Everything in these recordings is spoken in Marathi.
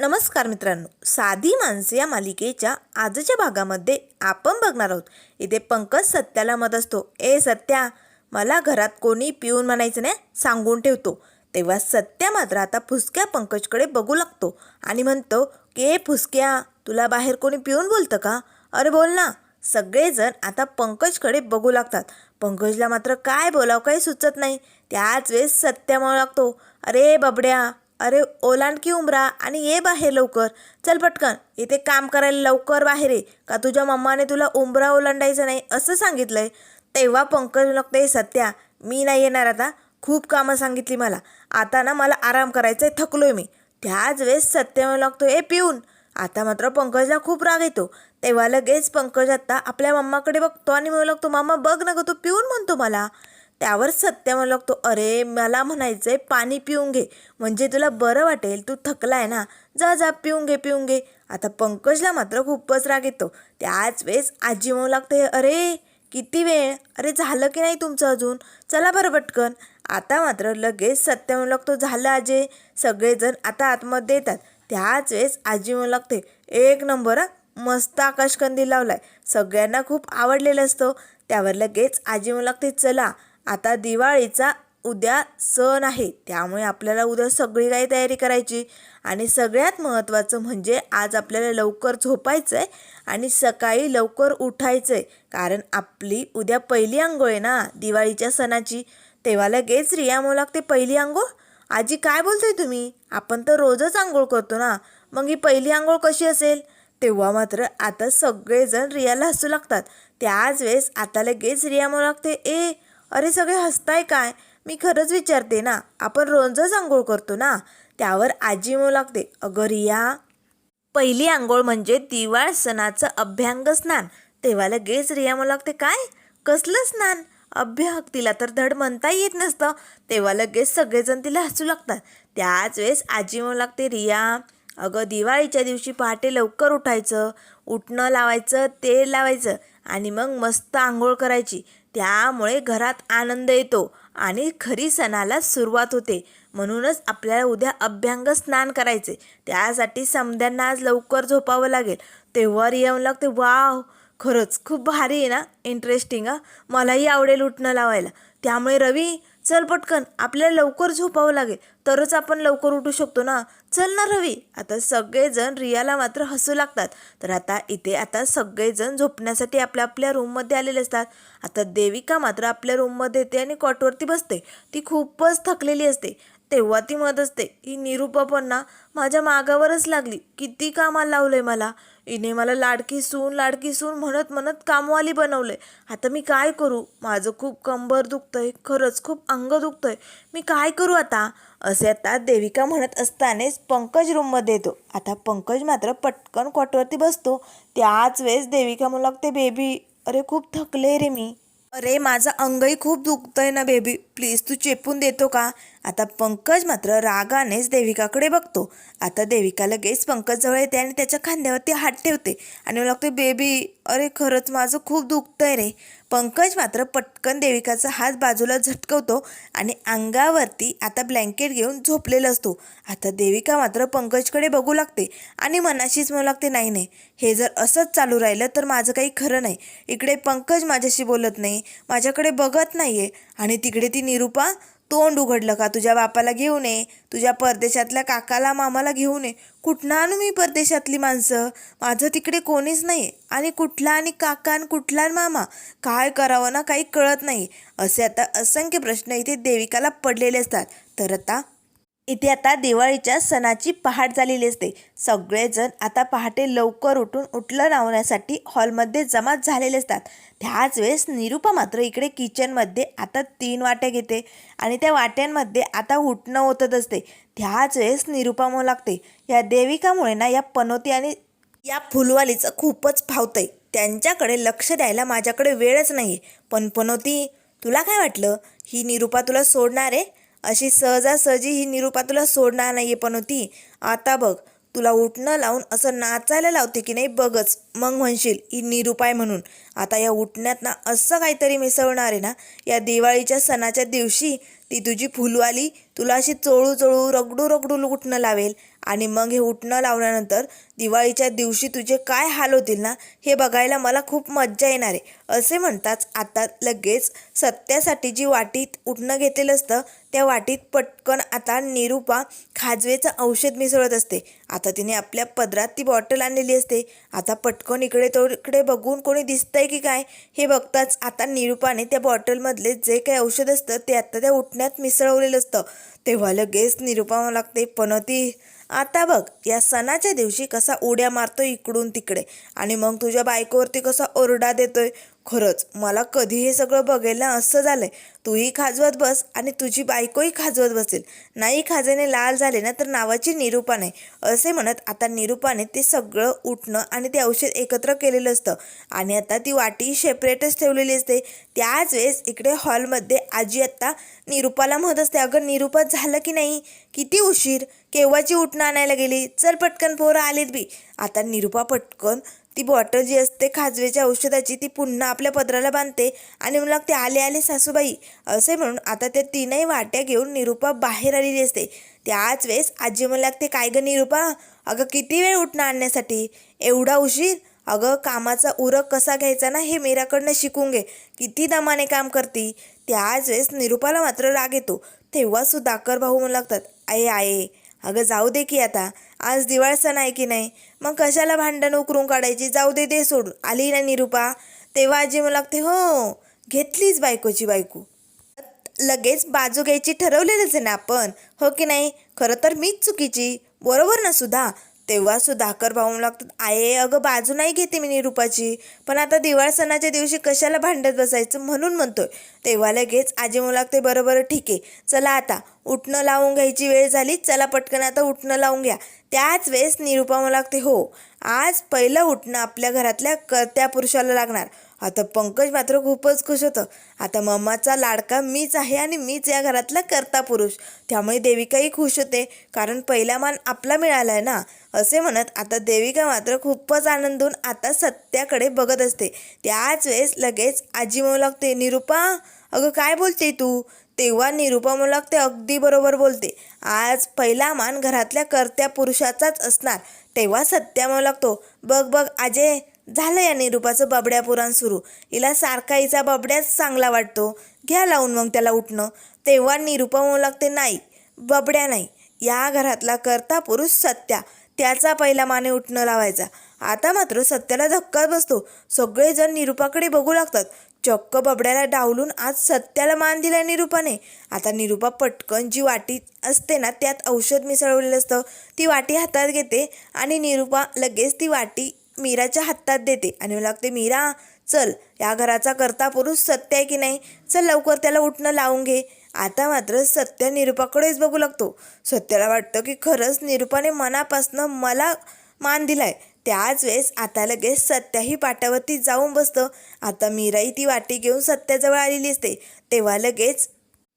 नमस्कार मित्रांनो. साधी माणसे या मालिकेच्या आजच्या भागामध्ये आपण बघणार आहोत. इथे पंकज सत्याला मत असतो. ए सत्या मला घरात कोणी पिऊन म्हणायचं नाही सांगून ठेवतो. तेव्हा सत्या मात्र आता फुसक्या पंकजकडे बघू लागतो आणि म्हणतो की ए फुसक्या तुला बाहेर कोणी पिऊन बोलतं का? अरे बोल ना. सगळेजण आता पंकजकडे बघू लागतात. पंकजला मात्र काय बोलावं काही सुचत नाही. त्याच वेळेस सत्या म्हणू लागतो अरे बबड्या अरे ओलांड की उमरा आणि ये बाहेर लवकर. चल पटकन इथे काम करायला लवकर बाहेर ये. का तुझ्या मम्माने तुला उंबरा ओलांडायचं नाही असं सांगितलंय? तेव्हा पंकज लागते सत्या मी नाही येणार आता. खूप कामं सांगितली मला. आता ना मला आराम करायचा आहे थकलोय मी. त्याच वेळेस सत्य म्हणू लागतो ए पिऊन. आता मात्र पंकजला खूप राग येतो. तेव्हा लगेच पंकज आत्ता आपल्या मम्माकडे बघतो आणि म्हणू लागतो मामा बघ ना गं तू पिऊन म्हणतो मला. त्यावर सत्य म्हणू लागतो. अरे मला म्हणायचं आहे पाणी पिऊन घे. म्हणजे तुला बरं वाटेल तू थकलाय ना. जा जा पिऊन घे पिऊन घे. आता पंकजला मात्र खूपच राग येतो. त्याच वेळेस आजी म्हणू लागते अरे किती वेळ? अरे झालं की नाही तुमचं अजून? चला बरं पटकन. आता मात्र लगेच सत्य म्हणू लागतो झालं आजे. सगळेजण आता आतमध्ये येतात. त्याच वेळेस आजी म्हणू लागते एक नंबर मस्त आकाशकंदी लावलाय. सगळ्यांना खूप आवडलेलं असतं. त्यावर लगेच आजी म्हणू लागते चला. आता दिवाळीचा उद्या सण आहे त्यामुळे आपल्याला उद्या सगळी काही तयारी करायची. आणि सगळ्यात महत्त्वाचं म्हणजे आज आपल्याला लवकर झोपायचं आहे आणि सकाळी लवकर उठायचं आहे कारण आपली उद्या पहिली आंघोळ आहे ना दिवाळीच्या सणाची. तेव्हा लगेच रिया म्हणू लागते पहिली आंघोळ? आजी काय बोलतोय तुम्ही? आपण तर रोजच आंघोळ करतो ना. मग ही पहिली आंघोळ कशी असेल? तेव्हा मात्र आता सगळेजण रियाला हसू लागतात. त्याच वेळेस आता लगेच रिया म्हणू लागते ए अरे सगळे हसताय काय? मी खरंच विचारते ना. आपण रोजच आंघोळ करतो ना? त्यावर आजी म्हणू लागते अगं रिया पहिली आंघोळ म्हणजे दिवाळ सणाचं अभ्यंग स्नान. तेव्हा लगेच रिया म्हणू लागते काय? कसलं स्नान? अभ्याग तिला तर धड म्हणता येत नसतं. तेव्हा लगेच सगळेजण तिला हसू लागतात. त्याच वेळेस आजी म्हणू लागते रिया अगं दिवाळीच्या दिवशी पहाटे लवकर उठायचं. उठणं लावायचं तेल लावायचं आणि मग मस्त आंघोळ करायची. त्यामुळे घरात आनंद येतो आणि खरी सणाला सुरुवात होते. म्हणूनच आपल्याला उद्या अभ्यंग स्नान करायचे. त्यासाठी समध्यांना आज लवकर झोपावं लागेल. तेव्हा येऊन लागते वाव खरंच खूप भारी आहे ना इंटरेस्टिंग हा. मलाही आवडेल उठणं लावायला. त्यामुळे रवी चल पटकन आपल्याला लवकर झोपावं लागेल. तरच आपण लवकर उठू शकतो ना? चल ना रवी. आता सगळेजण रियाला मात्र हसू लागतात. तर आता इथे आता सगळेजण झोपण्यासाठी आपल्या आपल्या रूममध्ये आलेले असतात. आता देविका मात्र आपल्या रूममध्ये येते आणि कॉटवरती बसते. ती खूपच थकलेली असते. तेव्हा ती मत असते ही निरूपा पण ना माझ्या मागावरच लागली. किती कामाला लावलंय मला? हिने मला लाडकी सून लाडकी सून म्हणत म्हणत कामवाली बनवले. आता मी काय करू? माझं खूप कंबर दुखतंय खरंच खूप अंग दुखतंय. मी काय करू आता? असे आता देविका म्हणत असतानाच पंकज रूममध्ये येतो. आता पंकज मात्र पटकन कॉटवरती बसतो. त्याच वेळेस देविका म्हणू लागते बेबी अरे खूप थकले रे मी. अरे माझं अंगही खूप दुखतंय ना बेबी. प्लीज तू चेपून देतो का? आता पंकज मात्र रागानेच देविकाकडे बघतो. आता देविका लगेच पंकजजवळ येते आणि त्याच्या खांद्यावरती हात ठेवते आणि लागते बेबी अरे खरंच माझं खूप दुखतंय रे. पंकज मात्र पटकन देविकाचा हात बाजूला झटकवतो आणि अंगावरती आता ब्लँकेट घेऊन झोपलेला असतो. आता देविका मात्र पंकजकडे बघू लागते आणि मनाशीच म्हणू लागते नाही नाही हे जर असंच चालू राहिलं तर माझं काही खरं नाही. इकडे पंकज माझ्याशी बोलत नाही माझ्याकडे बघत नाही आहे आणि तिकडे ती निरूपा तोंड उघडलं का? तुझ्या बापाला घेऊन ये तुझ्या परदेशातल्या काकाला मामाला घेऊन ये कुठनं आणू मी परदेशातली माणसं? माझं तिकडे कोणीच नाही आणि कुठला आणि काका आणि कुठला आणि मामा? काय करावं ना काही कळत नाही. असे आता असंख्य प्रश्न इथे देविकाला पडलेले असतात. तर आता इथे आता दिवाळीच्या सणाची पहाट झालेली असते. सगळेजण आता पहाटे लवकर उठून उठलं लावण्यासाठी हॉलमध्ये जमा झालेले असतात. त्याच वेळेस निरूपा मात्र इकडे किचनमध्ये आता तीन वाट्या घेते आणि त्या वाट्यांमध्ये आता उठणं होतच असते. त्याच वेळेस निरूपा म्हणू लागते या देविकामुळे ना या पनोती आणि या फुलवालीचं खूपच फावतंय त्यांच्याकडे लक्ष द्यायला माझ्याकडे वेळच नाही पण पनोती तुला काय वाटलं? ही निरूपा तुला सोडणार आहे? अशी सहजासहजी ही निरूपा तुला सोडणार नाही आहे पण होती आता बघ तुला उठणं लावून असं नाचायला लावते की नाही बघच. मग म्हणशील ही निरुपाय म्हणून. आता या उठण्यात ना असं काहीतरी मिसळणार आहे ना या दिवाळीच्या सणाच्या दिवशी ती तुझी फुलवाली तुला अशी चोळू चोळू रगडू रगडू उठणं लावेल. आणि मग हे उठणं लावल्यानंतर दिवाळीच्या दिवशी तुझे काय हाल होतील ना हे बघायला मला खूप मज्जा येणार आहे. असे म्हणताच आता लगेच सत्यासाठी जी वाटीत उठणं घेतलेलं असतं त्या वाटीत पटकन आता निरूपा खाजवेचं औषध मिसळत असते. आता तिने आपल्या पदरात ती बॉटल आणलेली असते. आता पटकन इकडे तो इकडे बघून कोणी दिसतंय की काय हे बघताच आता निरूपाने त्या बॉटलमधले जे काही औषध असतं ते आता त्या उठण्यात मिसळवलेलं असतं. तेव्हा लगेच निरूपा लागते पण ती आता बघ या सणाच्या दिवशी कसा उड्या मारतो इकडून तिकडे आणि मग तुझ्या बायकोवरती कसा ओरडा देतोय. खरंच मला कधी हे सगळं बघायला असं झालंय. तूही खाजवत बस आणि तुझी बायकोही खाजवत बसेल. नाही खाजेने लाल झाले ना तर नावाची निरूपा नाही. असे म्हणत आता निरूपाने ते सगळं उठणं आणि ते औषध एकत्र केलेलं असतं. आणि आता ती वाटी सेपरेटच ठेवलेली असते. त्याच वेळेस इकडे हॉलमध्ये आजी आत्ता निरूपाला म्हणत असते अगं निरूपा झालं की नाही? किती उशीर? केव्हाची उठणं आणायला गेली? चल पटकन पोरं आलीत बी. आता निरूपा पटकन ती बॉटल जी असते खाजवेच्या औषधाची ती पुन्हा आपल्या पदराला बांधते आणि मला ते आले आले सासूबाई. असे म्हणून आता त्या तीनही वाट्या घेऊन निरूपा बाहेर आलेली असते. त्याच वेळेस आजी मला लागते काय गं निरूपा? अगं किती वेळ उठणं आणण्यासाठी? एवढा उशीर? अगं कामाचा उरक कसा घ्यायचा ना हे मीराकडनं शिकून घे. किती दमाने काम करती? त्याच वेळेस निरूपाला मात्र राग येतो. तेव्हा सुधाकर भाऊ म्हणू लागतात आहे आये अगं जाऊ दे की आता. आज दिवाळ सण आहे की नाही? मग कशाला भांडण उकरून काढायची? जाऊ दे दे सोडून आली ना निरूपा. तेव्हा आजी मला लागते हो घेतलीच बायकोची बायको. लगेच बाजू घ्यायची ठरवलेलंच आहे ना आपण. हो की नाही? खरं तर मीच चुकीची. बरोबर ना सुद्धा तेव्हा सुधाकर भाऊ लागतात आहे अगं बाजू नाही घेते मी निरूपाची. पण आता दिवाळ सणाच्या दिवशी कशाला भांडत बसायचं म्हणून म्हणतोय. तेव्हा लगेच आजी म्हणू लागते बरोबर ठीक आहे. चला आता. उठणं लावून घ्यायची वेळ झाली. चला पटकन आता उठणं लावून घ्या. त्याच वेळेस निरूपा म्हणू लागते हो आज पहिलं उठणं आपल्या घरातल्या कर्त्या पुरुषाला लागणार. आता पंकज मात्र खूपच खुश होतं. आता मम्माचा लाडका मीच आहे आणि मीच या घरातला कर्ता पुरुष. त्यामुळे देविकाही खुश होते. कारण पहिला मान आपला मिळाला आहे ना? असे म्हणत आता देविका मात्र खूपच आनंदून आता सत्याकडे बघत असते. त्याच वेळेस लगेच आजी म्हणू लागते निरूपा अगं काय बोलते तू? तेव्हा निरूपा म्हणू लागते अगदी बरोबर बोलते. आज पहिला मान घरातल्या कर्त्या पुरुषाचाच असणार. तेव्हा सत्या म्हणू लागतो बघ बघ आजे झालं या निरूपाचं बबड्या पुराण सुरू. हिला सारखा हिचा बबड्याच चांगला वाटतो. घ्या लावून मग त्याला उठणं. तेव्हा निरूपा म्हणू लागते नाही बबड्या नाही. या घरातला करता पुरुष सत्या. त्याचा पहिला माने उठणं लावायचा. आता मात्र सत्याला धक्का बसतो. सगळेजण निरूपाकडे बघू लागतात. चक्क बबड्याला डावलून आज सत्याला मान दिला निरूपाने. आता निरूपा पटकन जी वाटी असते ना त्यात औषध मिसळवलेलं असतं. ती वाटी हातात घेते आणि निरूपा लगेच ती वाटी मीराच्या हातात देते. आणि मला लागते मीरा चल या घराचा करता पुरुष सत्य आहे की नाही? चल लवकर त्याला उठणं लावून घे. आता मात्र सत्य निरूपाकडेच बघू लागतो. सत्याला वाटतं की खरंच निरूपाने मनापासनं मला मान दिलाय. त्याच वेळेस आता लगेच सत्याही पाटावरती जाऊन बसतं. आता मीराही ती वाटी घेऊन सत्याजवळ आलेली असते. तेव्हा लगेच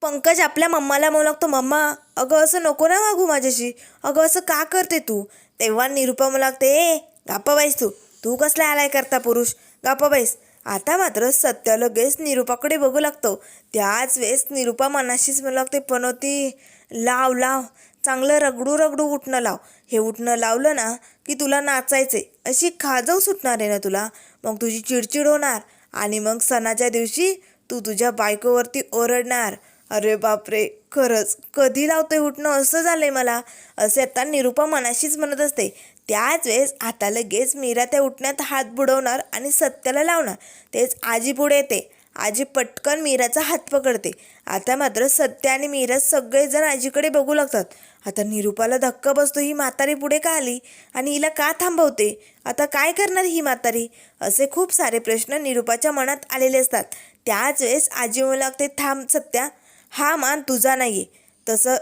पंकज आपल्या मम्माला म्हणू लागतो मम्मा अगं असं नको ना मागू माझ्याशी. अगं असं का करते तू? तेव्हा निरूपा म्हणू लागते ए बाईस तू. तू कसला आलाय करता पुरुष? गाप्पा बाईस आता मात्र सत्य लगेच निरूपाकडे बघू लागतो. त्याच वेळेस निरूपा मनाशीच म्हणू लागते पनोती लाव लाव. चांगलं रगडू रगडू उठणं लाव. हे उठणं लावलं ना की तुला नाचायचे अशी खाजव सुटणार आहे ना तुला. मग तुझी चिडचिड होणार. आणि मग सणाच्या दिवशी तू तुझ्या बायकोवरती ओरडणार. अरे बापरे खरंच कधी लावतोय उठणं? असं झालंय मला. असे आता निरूपा मनाशीच म्हणत असते. त्याच वेळेस आता लगेच मीरा त्या उठण्यात हात बुडवणार आणि सत्याला लावणार. तेच आजी पुढे येते. आजी पटकन मीराचा हात पकडते. आता मात्र सत्य आणि मीरा सगळेजण आजीकडे बघू लागतात. आता निरूपाला धक्का बसतो ही म्हातारी पुढे का आली? आणि हिला का थांबवते? आता काय करणार ही म्हातारी? असे खूप सारे प्रश्न निरूपाच्या मनात आलेले असतात. त्याच वेळेस आजी म्हणू लागते थांब सत्या. हा मान तुझा नाही आहे तसं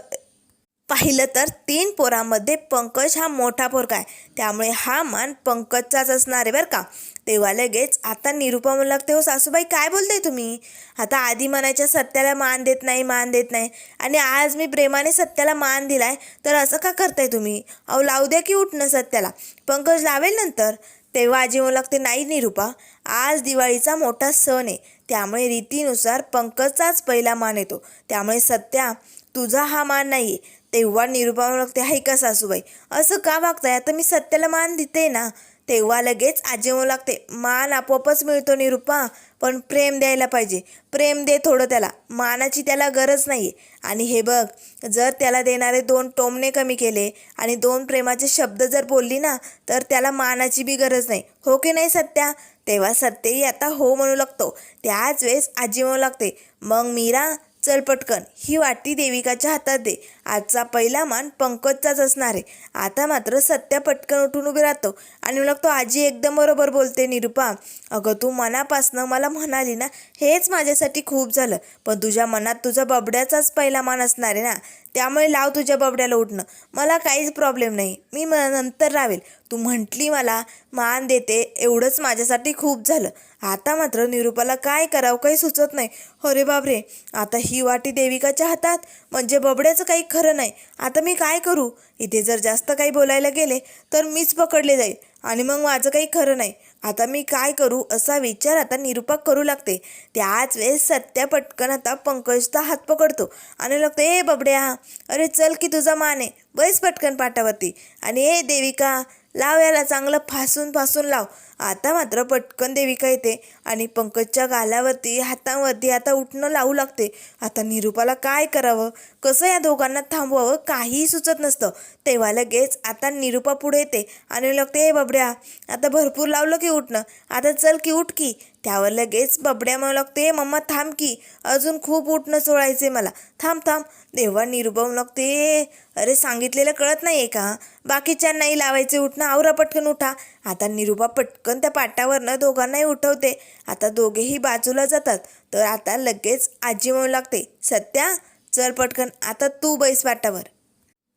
पाहिलं तर तीन पोरांमध्ये पंकज हा मोठा पोरगा आहे. त्यामुळे हा मान पंकजचाच असणार आहे बरं का. तेव्हा लगेच आता निरूपा म्हणू लागते हो सासूबाई काय बोलताय तुम्ही? आता आधी म्हणायच्या सत्याला मान देत नाही मान देत नाही. आणि आज मी प्रेमाने सत्याला मान दिलाय तर असं का करताय तुम्ही? अहो लावू द्या की उठणं सत्याला. पंकज लावेल नंतर? तेव्हा आजी म्हणू लागते नाही निरुपा आज दिवाळीचा मोठा सण आहे. त्यामुळे रीतीनुसार पंकजचाच पहिला मान येतो. त्यामुळे सत्या तुझा हा मान नाही आहे तेव्हा निरुपा म्हणू लागते हाय का सासूबाई? असं का वागताय? आता मी सत्याला मान देते ना. तेव्हा लगेच आजी म्हणू लागते मान आपोआपच मिळतो निरुपा पण प्रेम द्यायला पाहिजे. प्रेम दे थोडं त्याला. मानाची त्याला गरज नाही आहे आणि हे बघ जर त्याला देणारे दोन टोमणे कमी केले आणि दोन प्रेमाचे शब्द जर बोलली ना तर त्याला मानाची बी गरज नाही. हो की नाही सत्या? तेव्हा सत्यही आता हो म्हणू लागतो. त्याच वेळेस आजी म्हणू लागते मग मीरा चल पटकन. ही वाटी देविकाच्या हातात दे. आजचा पहिला मान पंकजचाच असणार आहे. आता मात्र सत्या पटकन उठून उभी राहतो. आणि म्हणू तो आजी एकदम बरोबर बोलते निरुपा अगं तू मनापासनं मला म्हणाली ना हेच माझ्यासाठी खूप झालं. पण तुझ्या मनात तुझा बबड्याचाच पहिला मान असणार आहे ना. त्यामुळे लाव तुझ्या बबड्याला उठणं. मला काहीच प्रॉब्लेम नाही. मी म नंतर रावेल. तू म्हटली मला मान देते एवढंच माझ्यासाठी खूप झालं. आता मात्र निरुपाला काय करावं काही सुचत नाही. अरे बापरे! आता ही वाटी देविकाच्या हातात. म्हणजे बबड्याचं काही खरं नाही. आता मी काय करू? इथे जर जास्त काही बोलायला गेले तर मीच पकडले जाईल आणि मग माझं काही खरं नाही. आता मी काय करू? असा विचार आता निरूपक करू लागते. त्याच वेळेस सत्या पटकन आता पंकजचा हात पकडतो आणि लागतो ए बबड्या अरे चल की तुझा मान आहे. बैस पटकन पाटावरती. आणि ए देविका लाव याला चांगलं फासून फासून लाव. आता मात्र पटकन देविका येते आणि पंकजच्या गालावरती हातावरती आता उठणं लावू लागते. आता निरुपाला काय करावं? कसं या दोघांना थांबवावं? काहीही सुचत नसतं. तेव्हा लगेच आता निरुपा पुढे येते आणि लागते हे बाबड्या आता भरपूर लावलं की उठणं. आता चल की उठ की. त्यावर लगेच बबड्या म्हणू लागते मम्मा थांब की अजून खूप उठणं सोडायचे मला. थांब थांब. देवा निरुपा म्हणू लागते अरे सांगितलेलं कळत नाही आहे का बाकीच्यांनाही लावायचे उठणं आवरा पटकन उठा. आता निरुपा पटकन त्या पाटावरनं दोघांनाही उठवते. आता दोघेही बाजूला जातात. तर आता लगेच आजी म्हणू लागते सत्या चल पटकन आता तू बैस पाटावर.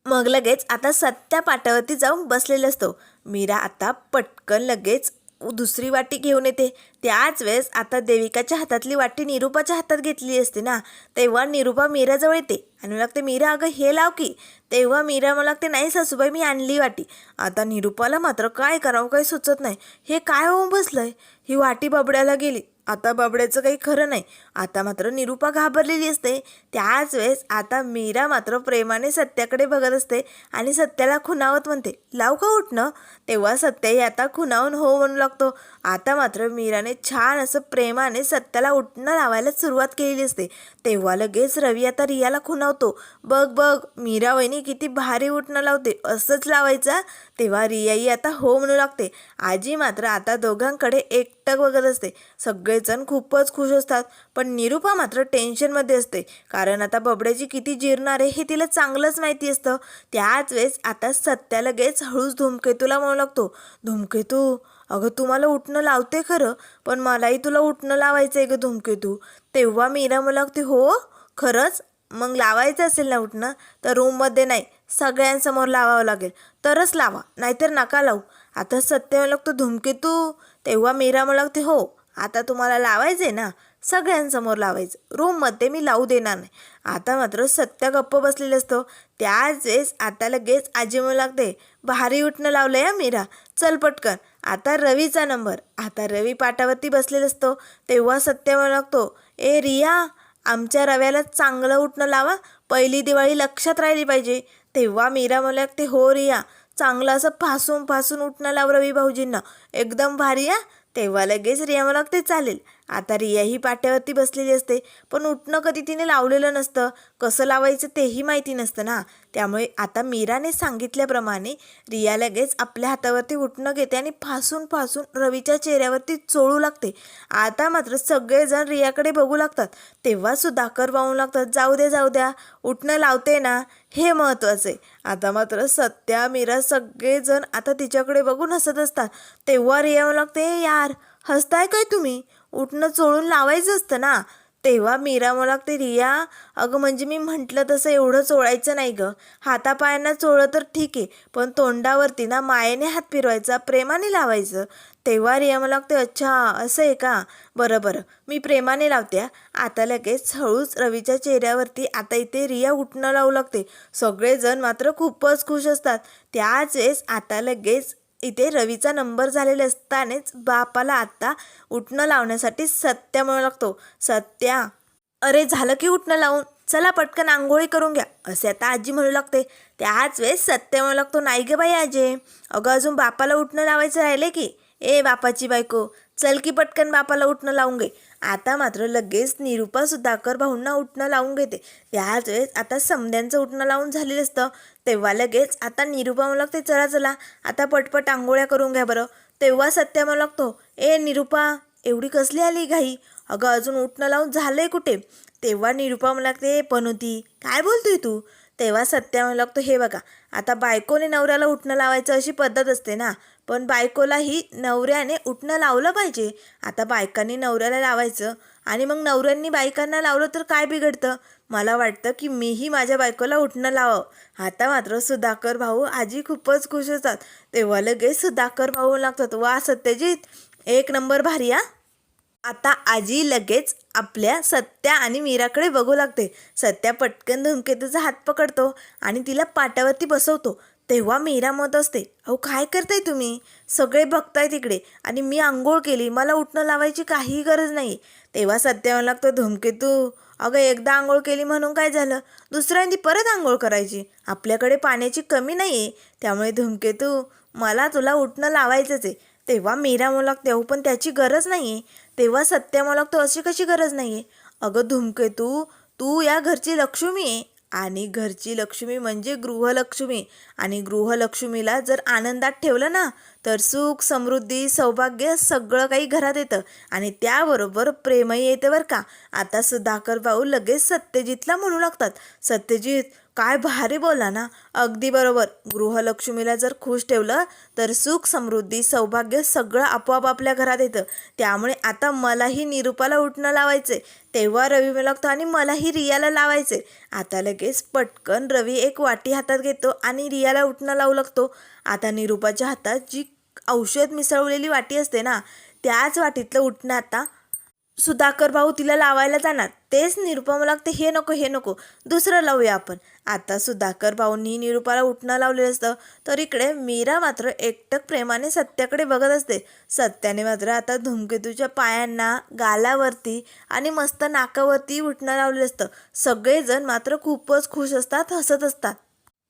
मग लगेच आता सत्या पाटावरती जाऊन बसलेला असतो. मीरा आता पटकन लगेच दुसरी वाटी घेऊन येते. त्याच वेळेस आता देविकाच्या हातातली वाटी निरुपाच्या हातात घेतली असते ना तेव्हा निरुपा मीराजवळ येते आणि मला लागते मीरा अगं हे लाव की. तेव्हा मीरा मला लागते नाही सासूबाई मी आणली वाटी. आता निरुपाला मात्र काय करावं काही सुचत नाही. हे काय होऊन बसलंय? ही वाटी बाबड्याला गेली. आता बाबड्याचं काही खरं नाही. आता मात्र निरुपा घाबरलेली असते. त्याच वेळेस आता मीरा मात्र प्रेमाने सत्याकडे बघत असते आणि सत्याला खुनावत म्हणते लाव का उठणं. तेव्हा सत्याही आता खुनावून हो म्हणू लागतो. आता मात्र मीराने छान असं प्रेमाने सत्याला उठणं लावायला सुरुवात केलेली असते. तेव्हा लगेच रवी आता रियाला खुनावतो. बघ बघ मीरा वहिनी किती भारी उठणं लावते असंच लावायचा? तेव्हा रियाही आता हो म्हणू लागते. आजी मात्र आता दोघांकडे एकटक बघत असते. सगळेजण खूपच खुश असतात. पण निरुपा मात्र टेन्शनमध्ये असते. कारण आता बबड्याची किती जिरणार आहे हे तिला चांगलंच माहिती असतं. त्याच वेळेस आता सत्या लगेच हळूच धूमकेतूला म्हणू लागतो. धूमकेतू अगं तू मला उठणं लावते खरं पण मलाही तुला उठणं लावायचं आहे गं धूमकेतू. तेव्हा मीरा मला लागते हो खरंच? मग लावायचं असेल ना उठणं? तर रूममध्ये नाही सगळ्यांसमोर लावावं लागेल. तरच लावा नाहीतर नका लावू. आता सत्य मला लागतो धूमकेतू तेव्हा मीरा मला लागते हो आता तुम्हाला लावायचं आहे ना सगळ्यांसमोर लावायचं. रूममध्ये मी लावू देणार नाही. आता मात्र सत्य गप्प बसलेलं असतो. त्याच वेळेस आता लगेच आजी म्हणू लागते भारी उठणं लावलं या मीरा. चल पटकन. आता रवीचा नंबर. आता रवी पाटावरती बसलेला असतो. तेव्हा सत्य म्हणू लागतो ए रिया आमच्या रव्याला चांगलं उठणं लावा. पहिली दिवाळी लक्षात राहिली पाहिजे. तेव्हा मीरा मला लागते हो रिया चांगलं असं फासून फासून उठणं लाव रवी भाऊजींना. एकदम भारी या तेव्हा लगेच रिया मला लागते चालेल. आता रिया ही पाट्यावरती बसलेली असते पण उठणं कधी तिने लावलेलं नसतं. कसं लावायचं तेही माहिती नसतं ना. त्यामुळे आता मीराने सांगितल्याप्रमाणे रिया लगेच आपल्या हातावरती उठणं घेते आणि फासून फासून रवीच्या चेहऱ्यावरती चोळू लागते. आता मात्र सगळेजण रियाकडे बघू लागतात. तेव्हा कर वाहू लागतात जाऊ दे जाऊ द्या उठणं लावते ना. हे महत्त्वाचं आहे. आता मात्र सत्या मीरा सगळेजण आता तिच्याकडे बघून हसत असतात. तेव्हा रिया लागते यार हसताय काय तुम्ही? उठणं चोळून लावायचं असतं ना. तेव्हा मीरा मला लागते रिया अगं म्हणजे मी म्हटलं तसं एवढं चोळायचं नाही गं. हातापायांना चोळलं तर ठीक आहे पण तोंडावरती ना मायेने हात फिरवायचा प्रेमाने लावायचं. तेव्हा रिया मला लागते अच्छा असं आहे का? बरं बरं मी प्रेमाने लावते आता लगेच हळूच रवीच्या चेहऱ्यावरती आता इथे रिया उठणं लावू लागते. सगळेजण मात्र खूपच खुश असतात. त्याच वेळेस आता लगेच इथे रवीचा नंबर झालेला असतानाच बापाला आता उठणं लावण्यासाठी सत्या म्हणू लागतो. सत्या अरे झालं की उठणं लावून? चला पटकन आंघोळी करून घ्या. असे आता आजी म्हणू लागते. त्याच वेळेस सत्य म्हणू लागतो नाही गे बाई आजे अगं अजून बापाला उठणं लावायचं राहिले की? ए बापाची बायको चल की पटकन बापाला उठणं लावून घे. आता मात्र लगेच निरुपा सुधाकर भाऊंना उठणं लावून घेते. त्याच वेळेस आता समद्यांचं उठणं लावून झालेलं असतं. तेव्हा लगेच आता निरुपा म्हणू लागते चला चला आता पटपट आंघोळ्या करून घ्या बरं. तेव्हा सत्या म्हणू लागतो ए निरुपा एवढी कसली आली घाई? अगं अजून उठणं लावून झालंय कुठे? तेव्हा निरुपा म्हणू लागते पनुती काय बोलतोय तू? तेव्हा सत्या म्हणू लागतो हे बघा आता बायकोने नवऱ्याला उठणं लावायचं अशी पद्धत असते ना पण बायकोलाही नवऱ्याने उठणं लावलं पाहिजे. आता बायकांनी नवऱ्याला लावायचं आणि मग नवऱ्यांनी बायकांना लावलं तर काय बिघडतं? मला वाटतं की मीही माझ्या बायकोला उठणं लावावं आता मात्र सुधाकर भाऊ आजी खूपच खुश होतात. तेव्हा लगेच सुधाकर भाऊ लागतात. वा सत्यजित! एक नंबर भारी हा. आता आजी लगेच आपल्या सत्या आणि मीराकडे बघू लागते. सत्या पटकन धुमकेतूचा हात पकडतो आणि तिला पाट्यावरती बसवतो. तेव्हा मीरा मत असते. अहो काय करताय तुम्ही? सगळे बघताय तिकडे. आणि मी आंघोळ केली. मला उठणं लावायची काही गरज नाही. तेव्हा सत्या लागतो धूमकेतू अगं एकदा आंघोळ केली म्हणून काय झालं? दुसऱ्यांदी परत आंघोळ करायची. आपल्याकडे पाण्याची कमी नाही आहे त्यामुळे धूमकेतू मला तुला उठणं लावायचंच आहे. तेव्हा मीरा म्हणू लागते पण त्याची गरज नाही आहे तेव्हा सत्या म्हणू लागतो अशी कशी गरज नाही आहे अगं धुमकेतू तू या घरची लक्ष्मी आहे. आणि घरची लक्ष्मी म्हणजे गृहलक्ष्मी. आणि गृहलक्ष्मीला जर आनंदात ठेवलं ना तर सुख समृद्धी सौभाग्य सगळं काही घरात येतं. आणि त्याबरोबर प्रेमही येते बरं का. आता सुधाकर भाऊ लगेच सत्यजितला म्हणू लागतात. सत्यजित काय भारी बोला ना. अगदी बरोबर. गृहलक्ष्मीला जर खुश ठेवलं तर सुख समृद्धी सौभाग्य सगळं आपोआप आपल्या घरात येतं. त्यामुळे आता मलाही निरूपाला उठणं लावायचे तेव्हा रवी मला आणि मलाही रियाला लावायचे आता लगेच पटकन रवी एक वाटी हातात घेतो आणि रियाला उठणं लावू लागतो. आता निरूपाच्या हातात जी औषध मिसळलेली वाटी असते ना त्याच वाटीतलं उठणं आता. सुधाकर भाऊ तिला लावायला जाणार. तेच निरुपा मला लागते हे नको हे नको दुसरं लावूया आपण. आता सुधाकर भाऊंनी निरुपाला उठणं लावलेलं असतं तर इकडे मीरा मात्र एकटक प्रेमाने सत्याकडे बघत असते. सत्याने मात्र आता धूमकेतूच्या पायांना गालावरती आणि मस्त नाकावरती उठणं लावलेलं असतं. सगळेजण मात्र खूपच खुश असतात हसत असतात.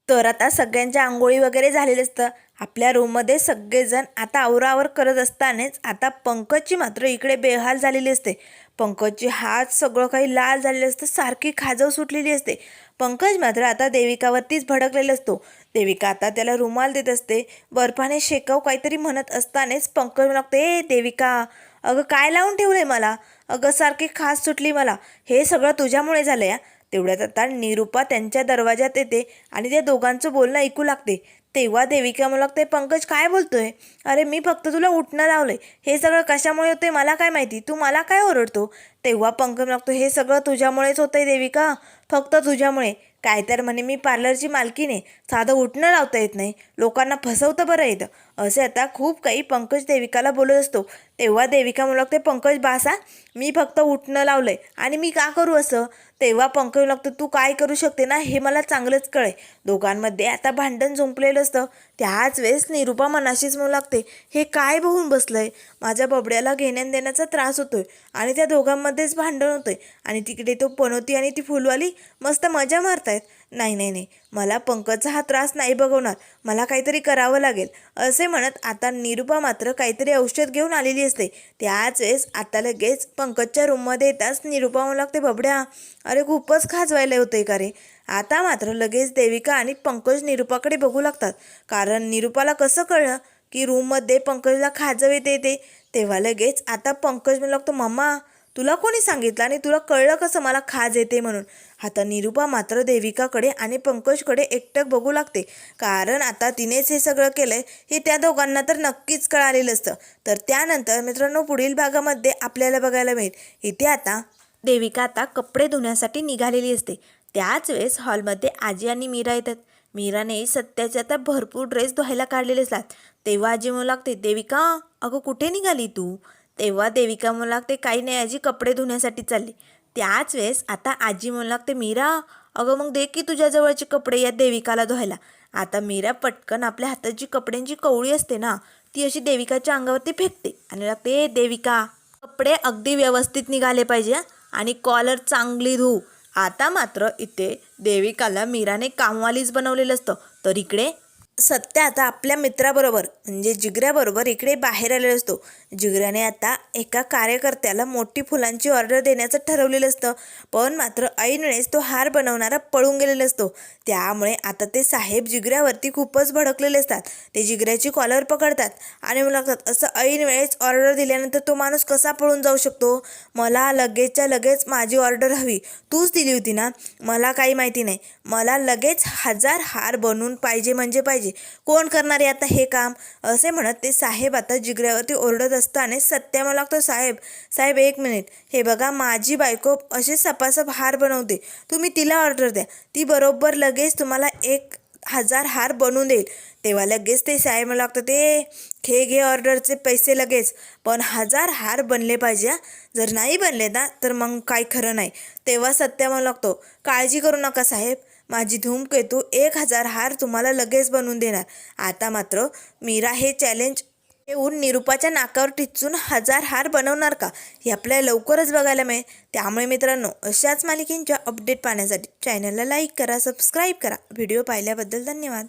तर आता सगळ्यांच्या आंघोळी वगैरे झालेले असतं. आपल्या रूममध्ये सगळेजण आता आवरावर करत असतानाच आता पंकजची मात्र इकडे बेहाल झालेली असते. पंकजची हात सगळं काही लाल झालेलं असतं सारखी खाजव सुटलेली असते. पंकज मात्र आता देविकावरतीच भडकलेला असतो. देविका आता त्याला रुमाल देत असते. बर्फाने शेकाव काहीतरी म्हणत असतानाच पंकज लागते ए देविका अगं काय लावून ठेवलं आहे मला? अगं सारखी खास सुटली मला. हे सगळं तुझ्यामुळे झालं या तेवढ्यात आता निरुपा त्यांच्या दरवाजात येते आणि त्या दोघांचं बोलणं ऐकू लागते. तेव्हा देविका मला लागते पंकज काय बोलतोय? अरे मी फक्त तुला उठणं लावलंय. हे सगळं कशामुळे होतंय मला काय माहिती? तू मला काय ओरडतो? तेव्हा पंकज लागतो हे सगळं तुझ्यामुळेच होतंय देविका फक्त तुझ्यामुळे. काय तर म्हणे मी पार्लरची मालकीने. साधं उठणं लावता येत नाही. लोकांना फसवतं बरं येतं. असे आता खूप काही पंकज देविकाला बोलत असतो. तेव्हा देविका म्हणू लागते पंकज बासा मी फक्त उठणं लावलं आहे आणि मी का करू असं? तेव्हा पंकज लागतो तू काय करू शकते ना? हे मला चांगलंच कळे दोघांमध्ये आता भांडण झुंपलेलं असतं. त्याच वेळेस निरुपा मनाशीच म्हणू लागते हे काय बघून बसलं आहे माझ्या बबड्याला घेण्यान देण्याचा त्रास होतोय आणि त्या दोघांमध्येच भांडण होतंय. आणि तिकडे तो पनोती आणि ती फुलवाली मस्त मजा मारतायत. नाही नाही नाही. मला पंकजचा हा त्रास नाही बघवणार. मला काहीतरी करावं लागेल. असे म्हणत आता निरुपा मात्र काहीतरी औषध घेऊन आलेली असते त्याच वेळेस आता लगेच पंकजच्या रूममध्ये येताच निरुपा म्हणू लागते बबड्या अरे खूपच खाजवायला होतंय का रे? आता मात्र लगेच देविका आणि पंकज निरुपाकडे बघू लागतात. कारण निरुपाला कसं कळलं की रूममध्ये पंकजला खाजव येते येते तेव्हा लगेच आता पंकज म्हणू लागतो मम्मा तुला कोणी सांगितलं आणि तुला कळलं कसं मला खाज येते म्हणून? आता निरुपा मात्र देविकाकडे आणि पंकजकडे एकटक बघू लागते. कारण आता तिनेच हे सगळं केलंय हे त्या दोघांना तर नक्कीच कळालेलं असतं. तर त्यानंतर मित्रांनो पुढील भागामध्ये आपल्याला बघायला मिळेल. इथे आता देविका आता कपडे धुण्यासाठी निघालेली असते. त्याच वेळेस हॉलमध्ये आजी आणि मीरा येतात. मीराने सत्याचे आता भरपूर ड्रेस धुवायला काढलेले असतात. तेव्हा आजी म्हणू लागते देविका अगं कुठे निघाली तू? तेव्हा देविका म्हणू लागते काही नाही आजी कपडे धुण्यासाठी चालली. त्याच वेळेस आता आजी म्हणू लागते मीरा अगं मग दे की तुझ्या जवळचे कपडे या देविकाला धुवायला. आता मीरा पटकन आपल्या हातात जी कपड्यांची कवळी असते ना ती अशी देविकाच्या अंगावरती फेकते आणि लागते "ए, देविका कपडे अगदी व्यवस्थित निघाले पाहिजे आणि कॉलर चांगली धुऊ आता मात्र इथे देविकाला मीराने कामवालीच बनवलेलं असतं. तर इकडे सत्य आता आपल्या मित्राबरोबर म्हणजे जिगऱ्याबरोबर इकडे बाहेर आलेला असतो. जिगऱ्याने आता एका कार्यकर्त्याला मोठी फुलांची ऑर्डर देण्याचं ठरवलेलं असतं. पण मात्र ऐन वेळेस तो हार बनवणारा पळून गेलेला असतो. त्यामुळे आता ते साहेब जिगऱ्यावरती खूपच भडकलेले असतात. ते जिगऱ्याची कॉलर पकडतात आणि मला लागतात असं ऐन वेळेस ऑर्डर दिल्यानंतर तो माणूस कसा पळून जाऊ शकतो? मला लगेचच्या लगेच माझी ऑर्डर हवी. तूच दिली होती ना? मला काही माहिती नाही. मला लगेच हजार हार बनवून पाहिजे म्हणजे पाहिजे. कोण करणार आहे आता हे काम? असे म्हणत ते साहेब आता जिगऱ्यावरती ओरडत असताना सत्या मला लागतो साहेब साहेब एक मिनिट. हे बघा माझी बायको असे सपासप हार बनवते. तुम्ही तिला ऑर्डर द्या. ती बरोबर लगेच तुम्हाला एक हजार हार बनवून देईल. तेव्हा लगेच ते साहेब मला लागतं ते खे घे ऑर्डरचे पैसे लगेच. पण हजार हार बनले पाहिजे जर नाही बनले ना तर मग काय खरं नाही. तेव्हा सत्या मला लागतो काळजी करू नका साहेब. माझी धूमकेतू एक हजार हार तुम्हाला लगेच बनवून देणार. आता मात्र मीरा हे चॅलेंज येऊन निरुपाच्या नाकावर टिचून हजार हार बनवणार का? हे आपल्याला लवकरच बघायला मिळेल. त्यामुळे मित्रांनो अशाच मालिकेंच्या अपडेट पाहण्यासाठी चॅनलला लाईक करा सबस्क्राईब करा. व्हिडिओ पाहिल्याबद्दल धन्यवाद.